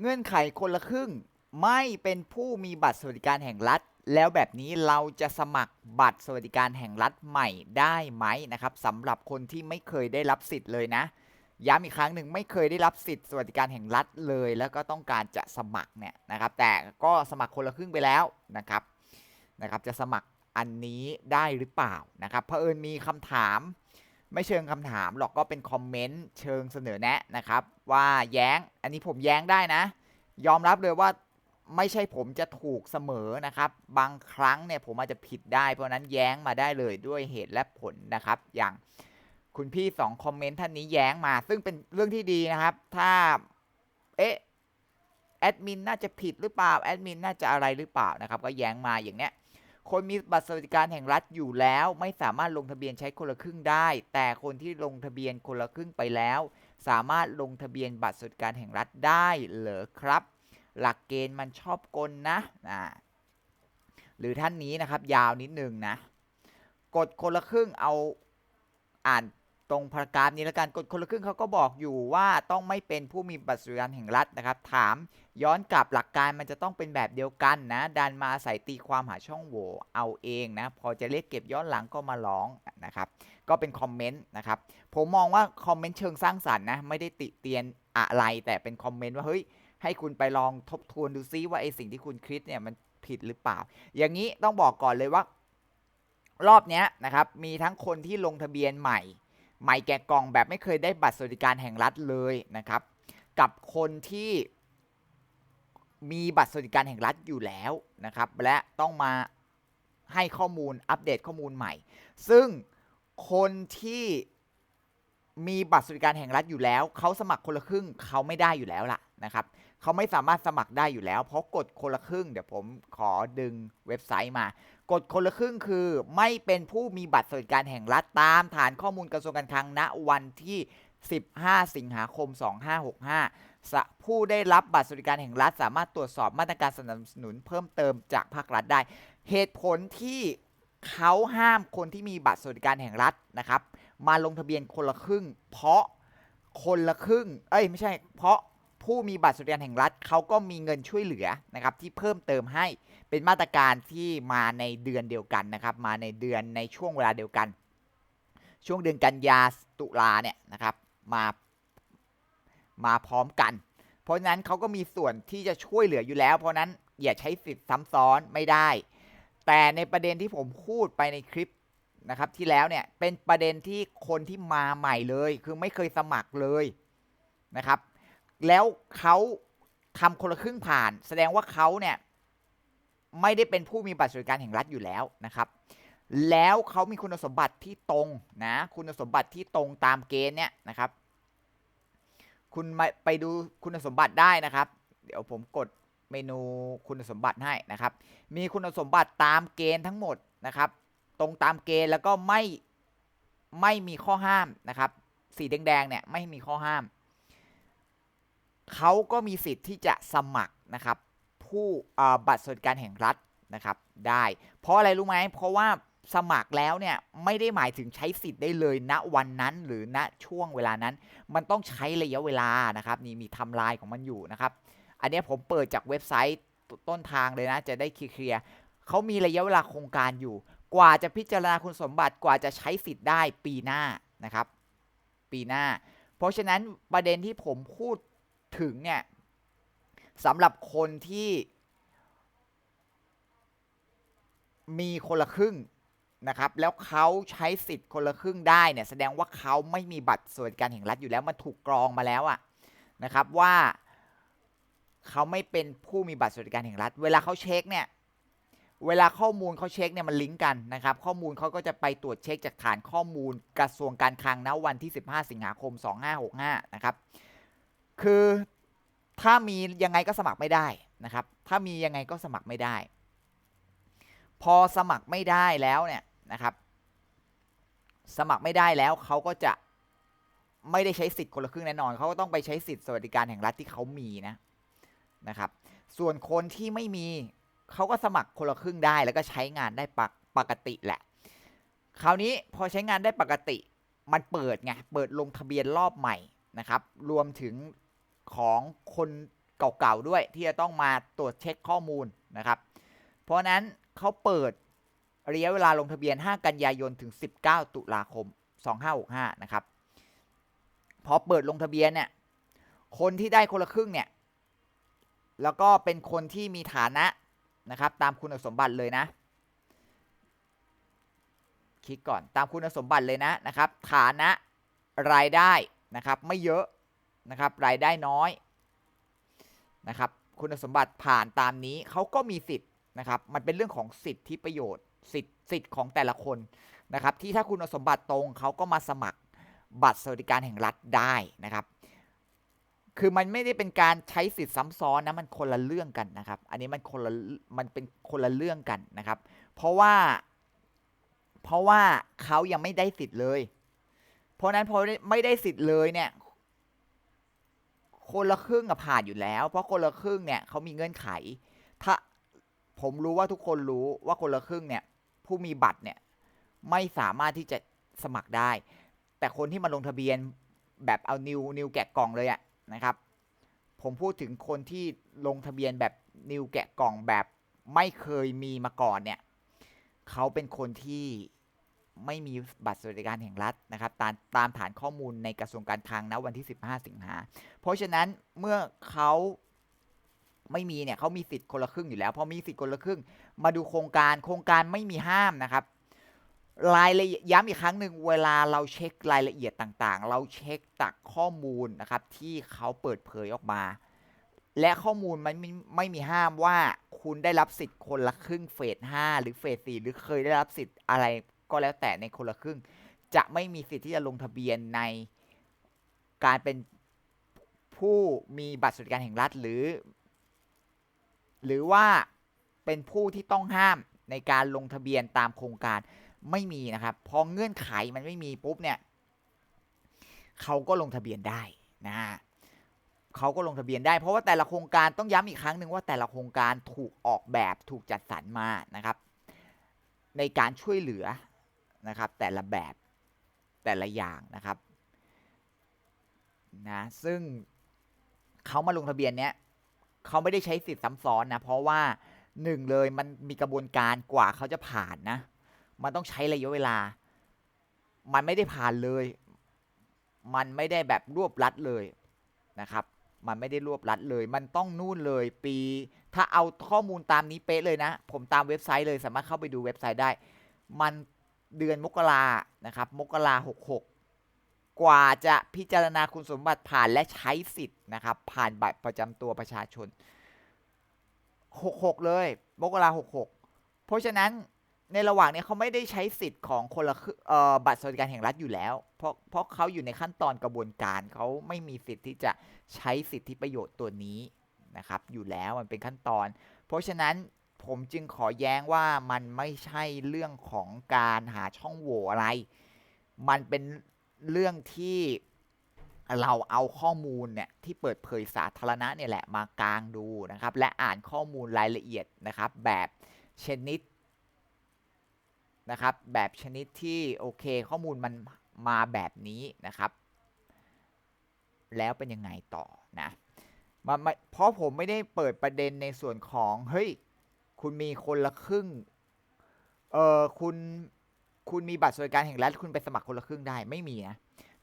เงื่อนไขคนละครึ่ง ไม่เป็นผู้มีบัตรสวัสดิการแห่งรัฐ แล้วแบบนี้เราจะสมัครบัตรสวัสดิการแห่งรัฐใหม่ได้ไหมนะครับสำหรับคนที่ไม่เคยได้รับสิทธิ์เลยนะย้ำอีกครั้งหนึ่งไม่เคยได้รับสิทธิ์สวัสดิการแห่งรัฐเลย แล้วก็ต้องการจะสมัครเนี่ยนะครับ แต่ก็สมัครคนละครึ่งไปแล้วนะครับนะครับ จะสมัครอันนี้ได้หรือเปล่านะครับเผอิญมีคำถาม ไม่เชิงคำถามหรอกก็เป็นคอมเมนต์เชิงเสนอแนะนะครับ ว่าแย้งอันนี้ผมแย้งได้นะ ยอมรับเลยว่าไม่ใช่ผมจะถูกเสมอนะครับ บางครั้งเนี่ยผมอาจจะผิดได้ เพราะฉะนั้นแย้งมาได้เลยด้วยเหตุและผลนะครับ อย่างคุณพี่สองคอมเมนต์ท่านนี้แย้งมา ซึ่งเป็นเรื่องที่ดีนะครับ ถ้า เอ๊ะแอดมินน่าจะผิดหรือเปล่าแอดมินน่าจะอะไรหรือเปล่านะครับ ก็แย้งมาอย่างเนี้ย คนมีบัตรสวัสดิการแห่งรัฐอยู่แล้วไม่สามารถลงทะเบียนใช้คนละครึ่งได้ แต่คนที่ลงทะเบียนคนละครึ่งไปแล้ว สามารถลงทะเบียนบัตรสวัสดิการแห่งรัฐได้เหรอครับ หลักเกณฑ์มันชอบกลนะนะหรือท่านนี้นะครับยาวนิดนึงนะ กดคนละครึ่งเอาอ่าน ตรงพารากราฟนี้แล้วกันกดคนละครึ่งเขาก็บอกอยู่ว่าต้องไม่เป็นผู้มีบัตรสวัสดิการแห่งรัฐนะครับ ถามย้อนกลับหลักการมันจะต้องเป็นแบบเดียวกันนะ ดันมาใส่ตีความหาช่องโหว่เอาเองนะ พอจะเรียกเก็บย้อนหลังก็มาร้องนะครับ ก็เป็นคอมเมนต์นะครับ ผมมองว่าคอมเมนต์เชิงสร้างสรรค์นะ ไม่ได้ติเตียนอะไรแต่เป็นคอมเมนต์ว่าเฮ้ยให้คุณไปลองทบทวนดูซิว่าไอสิ่งที่คุณคิดเนี่ยมันผิดหรือเปล่า อย่างนี้ต้องบอกก่อนเลยว่ารอบนี้นะครับมีทั้งคนที่ลงทะเบียนใหม่ ใหม่แกะกล่องแบบไม่เคยได้บัตรสวัสดิการแห่งรัฐเลยนะครับ กับคนที่มีบัตรสวัสดิการแห่งรัฐอยู่แล้วนะครับ และต้องมาให้ข้อมูลอัปเดตข้อมูลใหม่ ซึ่งคนที่มีบัตรสวัสดิการแห่งรัฐอยู่แล้ว เขาสมัครคนละครึ่งเขาไม่ได้อยู่แล้วล่ะนะครับเขาไม่สามารถสมัครได้อยู่แล้ว เพราะกดคนละครึ่ง เดี๋ยวผมขอดึงเว็บไซต์มา กดคนละครึ่งคือ ไม่เป็นผู้มีบัตรสวัสดิการแห่งรัฐตามฐานข้อมูลกระทรวงการคลังณวันที่ 15 สิงหาคม 2565สผู้ได้รับบัตรสวัสดิการแห่งรัฐ สามารถตรวจสอบมาตรการสนับสนุนเพิ่มเติมจากภาครัฐได้ เหตุผลที่เขาห้ามคนที่มีบัตรสวัสดิการแห่งรัฐนะครับ มาลงทะเบียนคนละครึ่ง เพราะคนละครึ่ง เอ้ยไม่ใช่ เพราะผู้มีบัตรสวัสดิการแห่งรัฐเขาก็มีเงินช่วยเหลือนะครับที่เพิ่มเติมให้ เป็นมาตรการที่มาในเดือนเดียวกันนะครับ มาในเดือนในช่วงเวลาเดียวกัน ช่วงเดือนกันยาตุลาเนี่ยนะครับมามาพร้อมกัน เพราะนั้นเขาก็มีส่วนที่จะช่วยเหลืออยู่แล้ว เพราะฉะนั้นอย่าใช้สิทธิ์ซ้ำซ้อนไม่ได้ แต่ในประเด็นที่ผมพูดไปในคลิปนะครับที่แล้วเนี่ยเป็นประเด็นที่คนที่มาใหม่เลย คือไม่เคยสมัครเลยนะครับ แล้วเขาทำคนละครึ่งผ่าน แสดงว่าเขาเนี่ย ไม่ได้เป็นผู้มีบัตรสวัสดิการแห่งรัฐอยู่แล้วนะครับ แล้วเขามีคุณสมบัติที่ตรงนะ คุณสมบัติที่ตรงตามเกณฑ์เนี่ยนะครับ คุณมาไปดูคุณสมบัติได้นะครับ เดี๋ยวผมกดเมนูคุณสมบัติให้นะครับ มีคุณสมบัติตามเกณฑ์ทั้งหมดนะครับ ตรงตามเกณฑ์แล้วก็ไม่ไม่มีข้อห้ามนะครับ สีแดงๆเนี่ยไม่มีข้อห้าม เขาก็มีสิทธิ์ที่จะสมัครนะครับ ผู้บัตรสวัสดิการแห่งรัฐนะครับได้ เพราะอะไรรู้ไหมเพราะว่าสมัครแล้วเนี่ยไม่ได้หมายถึงใช้สิทธิ์ได้เลยณวันนั้นหรือณช่วงเวลานั้น มันต้องใช้ระยะเวลานะครับนี่มีทำลายของมันอยู่นะครับ อันนี้ผมเปิดจากเว็บไซต์ต้นทางเลยนะ จะได้เคลียร์เขามีระยะเวลาโครงการอยู่ กว่าจะพิจารณาคุณสมบัติกว่าจะใช้สิทธิ์ได้ปีหน้านะครับ ปีหน้า เพราะฉะนั้นประเด็นที่ผมพูดถึงเนี่ย สำหรับคนที่ มีคนละครึ่งนะครับ แล้วเขาใช้สิทธิ์คนละครึ่งได้เนี่ยแสดงว่าเขาไม่มีบัตรสวัสดิการแห่งรัฐอยู่แล้วมันถูกกรองมาแล้วอะนะครับว่าเขาไม่เป็นผู้มีบัตรสวัสดิการแห่งรัฐ เวลาเขาเช็คเนี่ยเวลาข้อมูลเขาเช็คเนี่ยมันลิงก์กันนะครับ ข้อมูลเขาก็จะไปตรวจเช็คจากฐานข้อมูลกระทรวงการคลังณวันที่ 15 สิงหาคม 2565 นะครับ คือ ถ้ามียังไงก็สมัครไม่ได้นะครับ ถ้ามียังไงก็สมัครไม่ได้ พอสมัครไม่ได้แล้วเนี่ยนะครับ สมัครไม่ได้แล้วเขาก็จะไม่ได้ใช้สิทธิ์คนละครึ่งแน่นอน เขาก็ต้องไปใช้สิทธิ์สวัสดิการแห่งรัฐที่เขามีนะนะครับ ส่วนคนที่ไม่มีเขาก็สมัครคนละครึ่งได้แล้วก็ใช้งานได้ปกปกติแหละ คราวนี้พอใช้งานได้ปกติมันเปิดไง เปิดลงทะเบียนรอบใหม่นะครับ รวมถึง ของคนเก่าๆด้วยที่จะต้องมาตรวจเช็คข้อมูลนะครับ เพราะนั้นเขาเปิดระยะเวลาลงทะเบียน 5 กันยายนถึง 19 ตุลาคม 2565 นะครับ พอเปิดลงทะเบียนเนี่ย คนที่ได้คนละครึ่งเนี่ย แล้วก็เป็นคนที่มีฐานะนะครับ ตามคุณสมบัติเลยนะ คลิกก่อนตามคุณสมบัติเลยนะนะครับ ฐานะรายได้นะครับ ไม่เยอะ นะครับรายได้น้อยนะครับคุณสมบัติผ่านตามนี้เขาก็มีสิทธิ์นะครับมันเป็นเรื่องของสิทธิประโยชน์สิทธิสิทธิ์ของแต่ละคนนะครับที่ถ้าคุณสมบัติตรงเขาก็มาสมัครบัตรสวัสดิการแห่งรัฐได้นะครับคือมันไม่ได้เป็นการใช้สิทธิ์ซ้ำซ้อนนะมันคนละเรื่องกันนะครับ อันนี้มันคนละมันเป็นคนละเรื่องกันนะครับ เพราะว่า เพราะว่าเขายังไม่ได้สิทธิ์เลย เพราะนั้นพอไม่ได้สิทธิ์เลยเนี่ย คนละครึ่งอะผ่านอยู่แล้ว เพราะคนละครึ่งเนี่ยเขามีเงื่อนไข ถ้าผมรู้ว่าทุกคนรู้ว่าคนละครึ่งเนี่ย ผู้มีบัตรเนี่ยไม่สามารถที่จะสมัครได้ แต่คนที่มาลงทะเบียนแบบเอานิวนิวแกะกล่องเลยอะนะครับ ผมพูดถึงคนที่ลงทะเบียนแบบนิวแกะกล่องแบบไม่เคยมีมาก่อนเนี่ยเขาเป็นคนที่ ไม่มีบัตรสวัสดิการแห่งรัฐนะครับตามตามฐานข้อมูลในกระทรวงการคลังนะวันที่ 15 สิงหาเพราะฉะนั้นเมื่อเขาไม่มีเนี่ยเขามีสิทธิ์คนละครึ่งอยู่แล้วพอมีสิทธิ์คนละครึ่ง มาดูโครงการโครงการไม่มีห้ามนะครับรายละเอียดย้ำอีกครั้งหนึ่งเวลาเราเช็ครายละเอียดต่างๆ เราเช็คจากข้อมูลนะครับที่เขาเปิดเผยออกมา และข้อมูลมันไม่ไม่มีห้ามว่าคุณได้รับสิทธิ์คนละครึ่งเฟส5หรือเฟส4หรือเคยได้รับสิทธิ์อะไร ก็แล้วแต่ในคนละครึ่ง จะไม่มีสิทธิ์ที่จะลงทะเบียนในการเป็นผู้มีบัตรสวัสดิการแห่งรัฐหรือ หรือว่าเป็นผู้ที่ต้องห้ามในการลงทะเบียนตามโครงการไม่มีนะครับพอเงื่อนไขมันไม่มีปุ๊บเนี่ยเขาก็ลงทะเบียนได้นะเขาก็ลงทะเบียนได้ เพราะว่าแต่ละโครงการต้องย้ำอีกครั้งหนึ่งว่าแต่ละโครงการถูกออกแบบถูกจัดสรรมานะครับ ในการช่วยเหลือ นะครับ แต่ละแบบแต่ละอย่างนะครับนะซึ่งเขามาลงทะเบียนเนี้ยเขาไม่ได้ใช้สิทธิ์ซ้ำซ้อนนะ เพราะว่าหนึ่งเลยมันมีกระบวนการกว่าเขาจะผ่านนะ มันต้องใช้ระยะเวลา มันไม่ได้ผ่านเลย มันไม่ได้แบบรวบรัดเลยนะครับ มันไม่ได้รวบรัดเลย มันต้องนู่นเลยปี ถ้าเอาข้อมูลตามนี้เป๊ะเลยนะ ผมตามเว็บไซต์เลยสามารถเข้าไปดูเว็บไซต์ได้ มัน เดือนมกรานะครับ มกราหกหกกว่าจะพิจารณาคุณสมบัติผ่านและใช้สิทธิ์นะครับ ผ่านบัตรประจำตัวประชาชน 66 เลย มกรา66 เพราะฉะนั้นในระหว่างนี้เขาไม่ได้ใช้สิทธิ์ของคนละบัตรสวัสดิการแห่งรัฐอยู่แล้ว เพราะเพราะเขาอยู่ในขั้นตอนกระบวนการเขาไม่มีสิทธิ์ที่จะใช้สิทธิประโยชน์ตัวนี้นะครับ อยู่แล้วมันเป็นขั้นตอน เพราะฉะนั้น ผมจึงขอแย้งว่ามันไม่ใช่เรื่องของการหาช่องโหว่อะไร มันเป็นเรื่องที่เราเอาข้อมูลเนี่ยที่เปิดเผยสาธารณะเนี่ยแหละมากางดูนะครับ และอ่านข้อมูลรายละเอียดนะครับ แบบชนิดนะครับ แบบชนิดที่โอเค ข้อมูลมันมาแบบนี้นะครับ แล้วเป็นยังไงต่อนะมาเพราะผมไม่ได้เปิดประเด็นในส่วนของเฮ้ย คุณมีคนละครึ่ง เออคุณ คุณมีบัตรสวัสดิการแห่งรัฐคุณไปสมัครคนละครึ่งได้ไม่มีนะ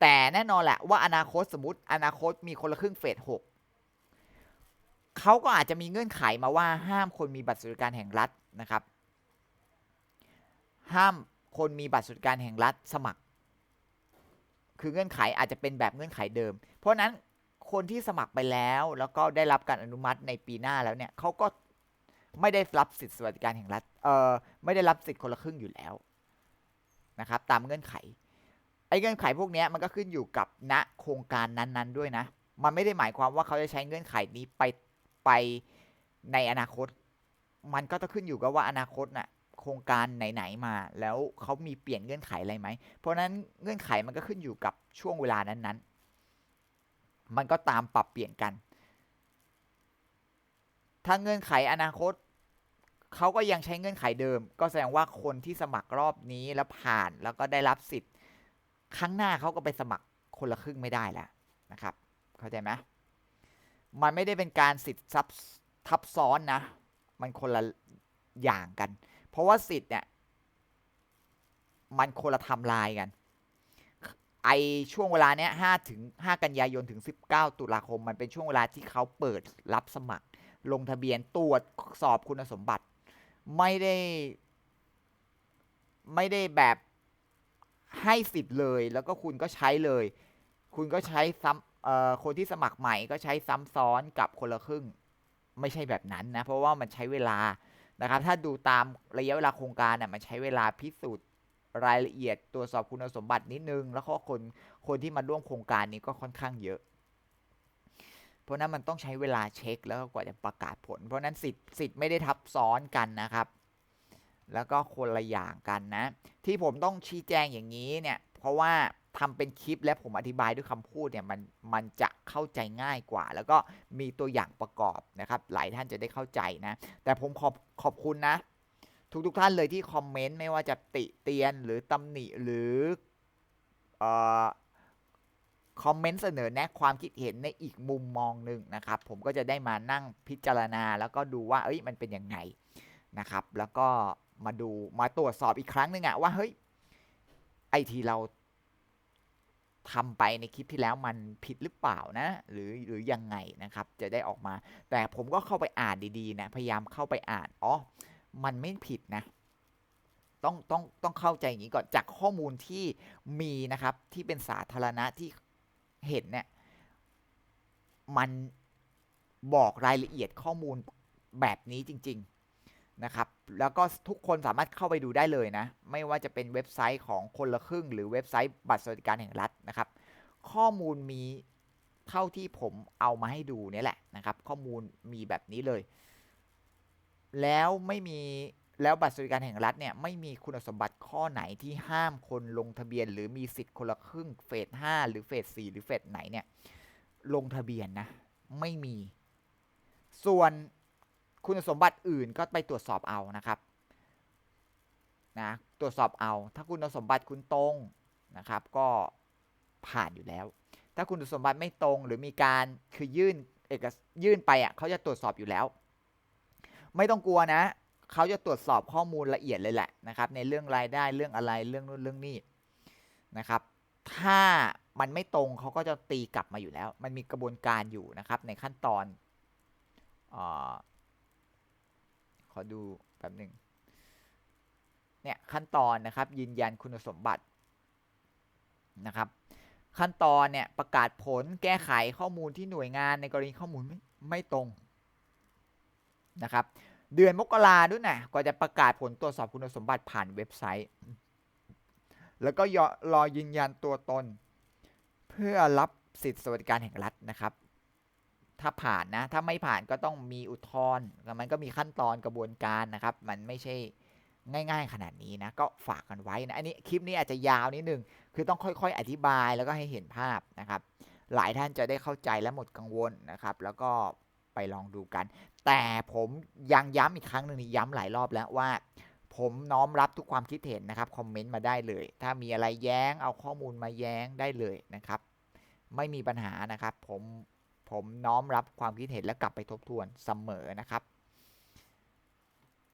แต่แน่นอนแหละว่าอนาคตสมมติ อนาคตมีคนละครึ่งเฟสหกเขาก็อาจจะมีเงื่อนไขมาว่าห้ามคนมีบัตรสวัสดิการแห่งรัฐนะครับ ห้ามคนมีบัตรสวัสดิการแห่งรัฐสมัคร คือเงื่อนไขอาจจะเป็นแบบเงื่อนไขเดิม เพราะนั้นคนที่สมัครไปแล้วแล้วก็ได้รับการอนุมัติในปีหน้าแล้วเนี่ยเขาก็ ไม่ได้รับสิทธิสวัสดิการแห่งรัฐเอ่อไม่ได้รับสิทธิ์คนละครึ่งอยู่แล้วนะครับ ตามเงื่อนไขไอ้เงื่อนไขพวกนี้มันก็ขึ้นอยู่กับณโครงการนั้นๆด้วยนะ มันไม่ได้หมายความว่าเขาจะใช้เงื่อนไขนี้ไปไปในอนาคต มันก็ต้องขึ้นอยู่กับว่าอนาคตน่ะโครงการไหนๆมา แล้วเขามีเปลี่ยนเงื่อนไขอะไรไหม เพราะนั้นเงื่อนไขมันก็ขึ้นอยู่กับช่วงเวลานั้นๆ มันก็ตามปรับเปลี่ยนกัน ถ้าเงื่อนไขอนาคต เขาก็ยังใช้เงื่อนไขเดิม ก็แสดงว่าคนที่สมัครรอบนี้แล้วผ่านแล้วก็ได้รับสิทธิ์ ครั้งหน้าเขาก็ไปสมัครคนละครึ่งไม่ได้แล้วนะครับ เข้าใจไหมมันไม่ได้เป็นการสิทธิ์ซับทับซ้อนนะ มันคนละอย่างกัน เพราะว่าสิทธิ์เนี่ยมันคนละทำลายกัน ไอช่วงเวลาเนี้ยห้าถึงห้ากันยายนถึงสิบเก้าตุลาคม มันเป็นช่วงเวลาที่เขาเปิดรับสมัคร ลงทะเบียนตรวจสอบคุณสมบัติ ไม่ได้ ไม่ได้แบบให้สิทธิ์เลย แล้วก็คุณก็ใช้เลย คุณก็ใช้ซ้ำเอ่อคนที่สมัครใหม่ก็ใช้ซ้ำซ้อนกับคนละครึ่ง ไม่ใช่แบบนั้นนะ เพราะว่ามันใช้เวลานะครับ ถ้าดูตามระยะเวลาโครงการน่ะมันใช้เวลาพิสูจน์รายละเอียดตรวจสอบคุณสมบัตินิดนึง แล้วก็คนคนที่มาร่วมโครงการนี้ก็ค่อนข้างเยอะ เพราะนั้นมันต้องใช้เวลาเช็คแล้วก็กว่าจะประกาศผล เพราะนั้นสิทธิ์สิทธิ์ไม่ได้ทับซ้อนกันนะครับ แล้วก็คนละอย่างกันนะ ที่ผมต้องชี้แจงอย่างนี้เนี่ย เพราะว่าทำเป็นคลิปและผมอธิบายด้วยคำพูดเนี่ยมันมันจะเข้าใจง่ายกว่า แล้วก็มีตัวอย่างประกอบนะครับ หลายท่านจะได้เข้าใจนะ แต่ผมขอบขอบคุณนะ ทุกทุกท่านเลยที่คอมเมนต์ไม่ว่าจะติเตียนหรือตำหนิหรือเอ่อ คอมเมนต์เสนอแนะความคิดเห็นในอีกมุมมองหนึ่งนะครับ ผมก็จะได้มานั่งพิจารณา แล้วก็ดูว่าเอ้ยมันเป็นยังไงนะครับ แล้วก็มาดูมาตรวจสอบอีกครั้งหนึ่งอะว่าเฮ้ยไอทีเราทำไปในคลิปที่แล้วมันผิดหรือเปล่านะ หรือหรือยังไงนะครับ จะได้ออกมา แต่ผมก็เข้าไปอ่านดีๆนะ พยายามเข้าไปอ่านอ๋อมันไม่ผิดนะ ต้องต้องต้องเข้าใจอย่างนี้ก่อนจากข้อมูลที่มีนะครับที่เป็นสาธารณะที่ เห็นเนี่ยมันบอกรายละเอียดข้อมูลแบบนี้จริง ๆนะครับ แล้วก็ทุกคนสามารถเข้าไปดูได้เลยนะ ไม่ว่าจะเป็นเว็บไซต์ของคนละครึ่ง หรือเว็บไซต์บัตรสวัสดิการแห่งรัฐนะครับ ข้อมูลมีเท่าที่ผมเอามาให้ดูนี่แหละนะครับ ข้อมูลมีแบบนี้เลย แล้วไม่มี แล้วบัตรสวัสดิการแห่งรัฐเนี่ยไม่มีคุณสมบัติข้อไหนที่ห้ามคนลงทะเบียน หรือมีสิทธิ์คนละครึ่งเฟสห้าหรือเฟสสี่หรือเฟสไหนเนี่ยลงทะเบียนนะไม่มี ส่วนคุณสมบัติอื่นก็ไปตรวจสอบเอานะครับนะตรวจสอบเอา ถ้าคุณสมบัติคุณตรงนะครับ ก็ผ่านอยู่แล้ว ถ้าคุณสมบัติไม่ตรงหรือมีการคือยื่นเอกสยื่นไปอะเขาจะตรวจสอบอยู่แล้ว ไม่ต้องกลัวนะ เขาจะตรวจสอบข้อมูลละเอียดเลยแหละนะครับ ในเรื่องรายได้เรื่องอะไรเรื่องนู้นเรื่องนี้นะครับ ถ้ามันไม่ตรงเขาก็จะตีกลับมาอยู่แล้ว มันมีกระบวนการอยู่นะครับ ในขั้นตอนอขอดูแป๊บหนึ่งเนี่ยขั้นตอนนะครับ ยืนยันคุณสมบัตินะครับ ขั้นตอนเนี่ยประกาศผลแก้ไขข้อมูลที่หน่วยงานในกรณีข้อมูลไม่ไม่ตรงนะครับ เดือนมกราด้วยนะกว่าจะประกาศผลตรวจสอบคุณสมบัติผ่านเว็บไซต์ แล้วก็รอยืนยันตัวตน เพื่อรับสิทธิสวัสดิการแห่งรัฐนะครับ ถ้าผ่านนะ ถ้าไม่ผ่านก็ต้องมีอุทธรณ์มันก็มีขั้นตอนกระบวนการนะครับ มันไม่ใช่ง่ายๆ ขนาดนี้นะ ก็ฝากกันไว้นะ อันนี้คลิปนี้อาจจะยาวนิดนึง คือต้องค่อยๆ อธิบายแล้วก็ให้เห็นภาพนะครับ หลายท่านจะได้เข้าใจและหมดกังวลนะครับ แล้วก็ ไปลองดูกัน แต่ผมยังย้ำอีกครั้งหนึ่งย้ำหลายรอบแล้วว่า ผมน้อมรับทุกความคิดเห็นนะครับคอมเมนต์มาได้เลย ถ้ามีอะไรแย้งเอาข้อมูลมาแย้งได้เลยนะครับ ไม่มีปัญหานะครับ ผมผมน้อมรับความคิดเห็นและกลับไปทบทวนเสมอนะครับ